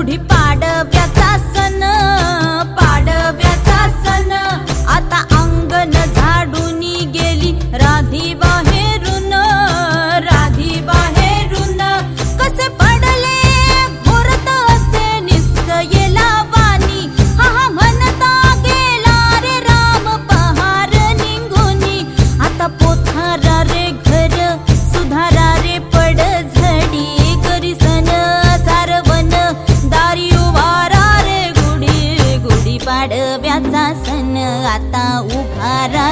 गुढी पाडव्या कर्तव्याचा सण आता उभारा